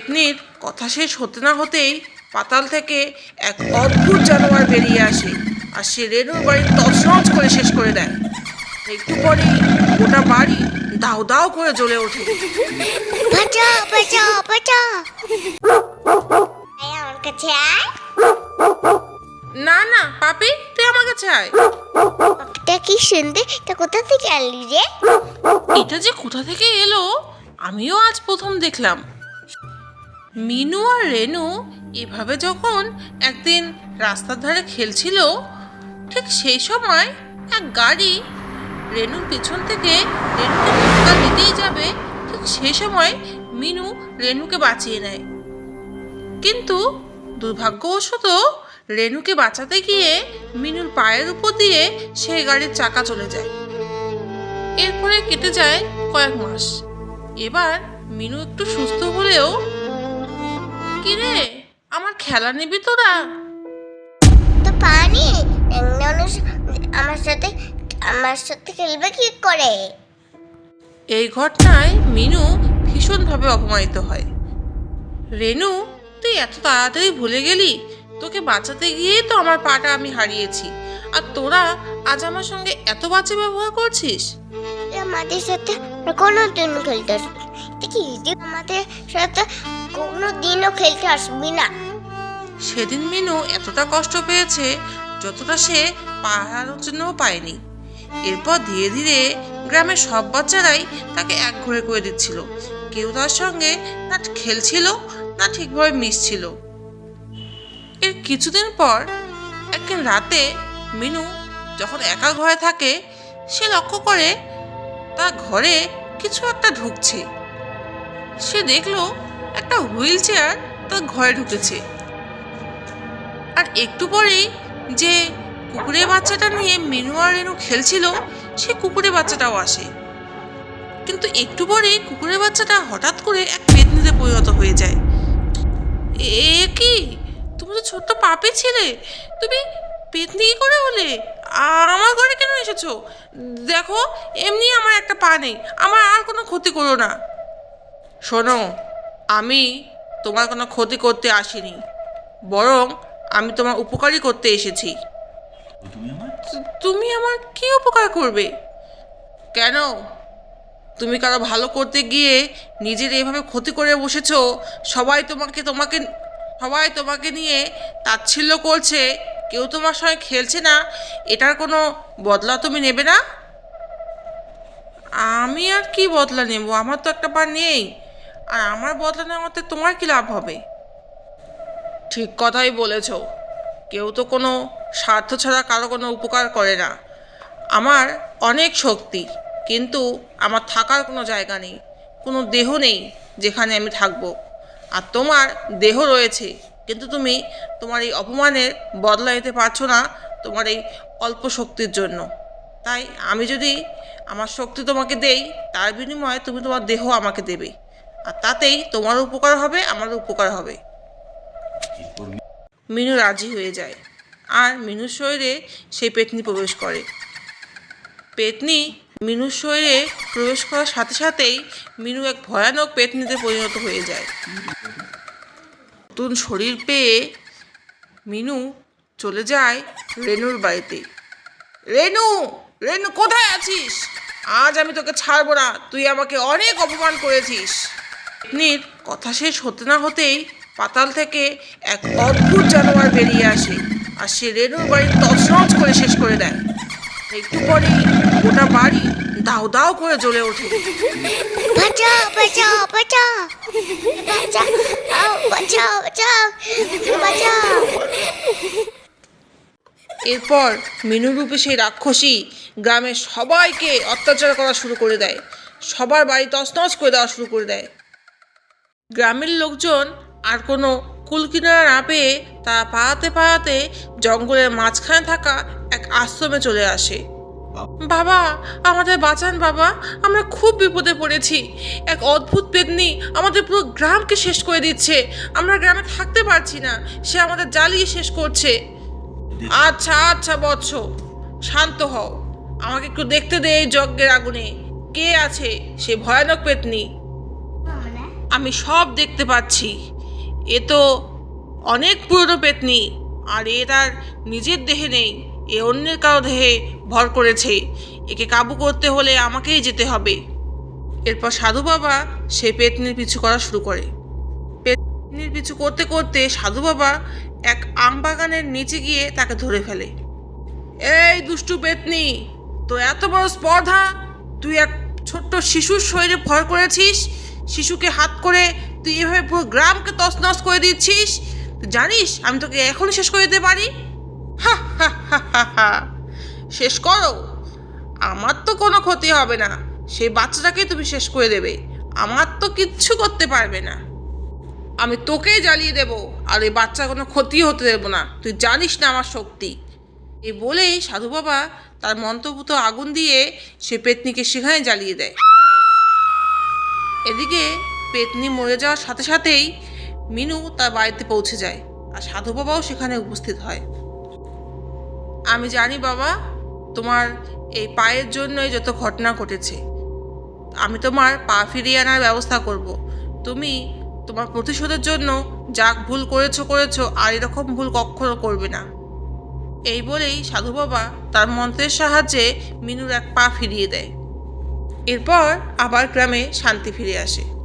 পেতনির কথা শেষ হতে না হতেই পাতাল থেকে এক অদ্ভুত জানোয়ার বেরিয়ে আসে আর সে রেণুর বাড়ি তছনছ করে শেষ করে দেয়। একটু পরেই গোটা বাড়ি দাও দাও করে জ্বলে ওঠে। বাঁচাও বাঁচাও বাঁচাও আমার কাছে আয়। না না পাপি তুই আমার কাছে আয়। এটা কি সুন্দর তা কোথা থেকে আনলি রে? এটা যে কোথা থেকে এলো আমিও আজ প্রথম দেখলাম। মিনু আর রেনু এভাবে যখন একদিন রাস্তার ধারে খেলছিল, ঠিক সেই সময় এক গাড়ি রেনুর পিছন থেকে রেনুকে ধাক্কা দিতেই যাবে, ঠিক সেই সময় মিনু রেনুকে বাঁচিয়ে নেয়। কিন্তু দুর্ভাগ্যবশত রেনুকে বাঁচাতে গিয়ে মিনুর পায়ের উপর দিয়ে সেই গাড়ির চাকা চলে যায়। এরপরে কেটে যায় কয়েক মাস। এবার মিনু একটু সুস্থ হলেও কিরে আমার খেলা নিবি তোরা? তো পানি মানুষ আমার সাথে আমার সাথে খেলবে কি করে? এই ঘটনায় মিনু ভীষণভাবে অপমানিত হয়। রেনু তুই এত তাড়াতাড়ি ভুলে গেলি? তোকে বাঁচাতে গিয়েই তো আমার পাটা আমি হারিয়েছি। আর তোরা আজ আমার সঙ্গে এত বাজে ব্যবহার করছিস? আমাদের সাথে কোনো দিন খেলতে তুই আমাদের সাথে খেলতে আসবি না। সেদিন মিনু এতটা কষ্ট পেয়েছে, যতটা সে পা হারানোর জন্যও পায়নি। এরপর ধীরে ধীরে গ্রামের সব বাচ্চারাই তাকে এক ঘরে করে দিচ্ছিল। কেউ তার সঙ্গে না খেলছিল, না ঠিকভাবে মিশছিল। এর কিছুদিন পর একদিন রাতে মিনু যখন একা ঘরে থাকে, সে লক্ষ্য করে তার ঘরে কিছু একটা ঢুকছে। সে দেখল একটা হুইল চেয়ার তার ঘরে ঢুকেছে। আর একটু পরেই যে কুকুরের বাচ্চাটা নিয়ে মেনু আর রেনু খেলছিল, সে কুকুরের বাচ্চাটাও আসে। কিন্তু একটু পরেই কুকুরের বাচ্চাটা হঠাৎ করে এক পেতনিতে পরিণত হয়ে যায়। এ কি? তুমি তো ছোট্ট পাপি ছিলে। তুমি পেতনি কি করে হলে? আমার ঘরে কেন এসেছ? দেখো, এমনি আমার একটা পা নেই। আমার আর কোনো ক্ষতি করো না। শোনো আমি তোমার কোনো ক্ষতি করতে আসিনি বরং আমি তোমার উপকারই করতে এসেছি। তুমি আমার? কি উপকার করবে? কেন? তুমি কারও ভালো করতে গিয়ে নিজের এভাবে ক্ষতি করে বসেছ সবাই তোমাকে তোমাকে সবাই তোমাকে নিয়ে তাচ্ছিল্য করছে কেউ তোমার সঙ্গে খেলছে না এটার কোনো বদলা তুমি নেবে না? আমি আর কি বদলা নেব? আমার তো একটা পা নেই। আর আমার বদলা নেওয়াতে তোমার কি লাভ হবে? ঠিক কথাই বলেছ। কেউ তো কোনো স্বার্থ ছাড়া কারও কোনো উপকার করে না। আমার অনেক শক্তি, কিন্তু আমার থাকার কোনো জায়গা নেই, কোনো দেহ নেই যেখানে আমি থাকব। আর তোমার দেহ রয়েছে, কিন্তু তুমি তোমার এই অপমানের বদলা নিতে পারছ না তোমার এই অল্প শক্তির জন্য। তাই আমি যদি আমার শক্তি তোমাকে দেই, তার বিনিময়ে তুমি তোমার দেহ আমাকে দেবে। আর তাতেই তোমার উপকার হবে, আমারও উপকার হবে। মিনু রাজি হয়ে যায়। আর মিনুর শরীরে সেই পেতনি প্রবেশ করে। পেতনি মিনুর শরীরে প্রবেশ করার সাথে সাথেই মিনু এক ভয়ানক পেতনিতে পরিণত হয়ে যায়। নতুন শরীর পেয়ে মিনু চলে যায় রেনুর বাড়িতে। রেনু রেনু কোথায় আছিস? আজ আমি তোকে ছাড়বো না, তুই আমাকে অনেক অপমান করেছিস। পেতনির কথা শেষ হতে না হতেই পাতাল থেকে এক অদ্ভুত জানোয়ার বেরিয়ে আসে আর সে রেনুর বাড়ি তছনছ করে শেষ করে দেয়। একটু পরেই গোটা বাড়ি দাও দাও করে জ্বলে ওঠে। বাঁচাও বাঁচাও। বাঁচাও বাঁচাও বাঁচাও বাঁচাও বাঁচাও। এরপর মিনুরূপে সেই রাক্ষসী গ্রামের সবাইকে অত্যাচার করা শুরু করে দেয়। সবার বাড়ি তছনছ করে দেওয়া শুরু করে দেয়। গ্রামের লোকজন আর কোনো কুল কিনারা না পেয়ে তারা পাড়াতে পাড়াতে জঙ্গলের মাঝখানে থাকা এক আশ্রমে চলে আসে। বাবা, আমাদের বাঁচান বাবা, আমরা খুব বিপদে পড়েছি। এক অদ্ভুত পেতনি আমাদের পুরো গ্রামকে শেষ করে দিচ্ছে। আমরা গ্রামে থাকতে পারছি না, সে আমাদের জ্বালিয়ে শেষ করছে। আচ্ছা আচ্ছা বৎস, শান্ত হও। আমাকে একটু দেখতে দে এই যজ্ঞের আগুনে। কে আছে সে ভয়ানক পেতনি? আমি সব দেখতে পাচ্ছি। এ তো অনেক পুরনো পেতনি, আর এ তার নিজের দেহে নেই, এ অন্যের কারও দেহে ভর করেছে। একে কাবু করতে হলে আমাকেই যেতে হবে। এরপর সাধু বাবা সে পেতনির পিছু করা শুরু করে। পেতনির পিছু করতে করতে সাধু বাবা এক আম বাগানের নিচে গিয়ে তাকে ধরে ফেলে। এই দুষ্টু পেতনি তো এত বড় স্পর্ধা, তুই এক ছোট্ট শিশুর শরীরে ভর করেছিস শিশুকে হাত করে তুই এভাবে পুরো গ্রামকে তছনছ করে দিচ্ছিস? জানিস, আমি তোকে এখনই শেষ করে দিতে পারি? হা হা হা হা শেষ করো। আমার তো কোনো ক্ষতি হবে না। সেই বাচ্চাটাকেই তুমি শেষ করে দেবে। আমার তো কিচ্ছু করতে পারবে না। আমি তোকেই জ্বালিয়ে দেব, আর এই বাচ্চার কোনো ক্ষতি হতে দেবো না। তুই জানিস না আমার শক্তি। এই বলেই সাধু বাবা তার মন্ত্রভূত আগুন দিয়ে সে পেতনিকে সেখানে জ্বালিয়ে দেয়। এদিকে পেতনি মরে যাওয়ার সাথে সাথেই মিনু তার বাড়িতে পৌঁছে যায় আর সাধু বাবাও সেখানে উপস্থিত হয়। আমি জানি বাবা, তোমার এই পায়ের জন্যই যত ঘটনা ঘটেছে, আমি তোমার পা ফিরিয়ে আনার ব্যবস্থা করব। তুমি তোমার প্রতিশোধের জন্য যা ভুল করেছ করেছ, আর এরকম ভুল কখনো করবে না। এই বলেই সাধু বাবা তার মন্ত্রের সাহায্যে মিনুর এক পা ফিরিয়ে দেয়। এরপর আবার গ্রামে শান্তি ফিরে আসে।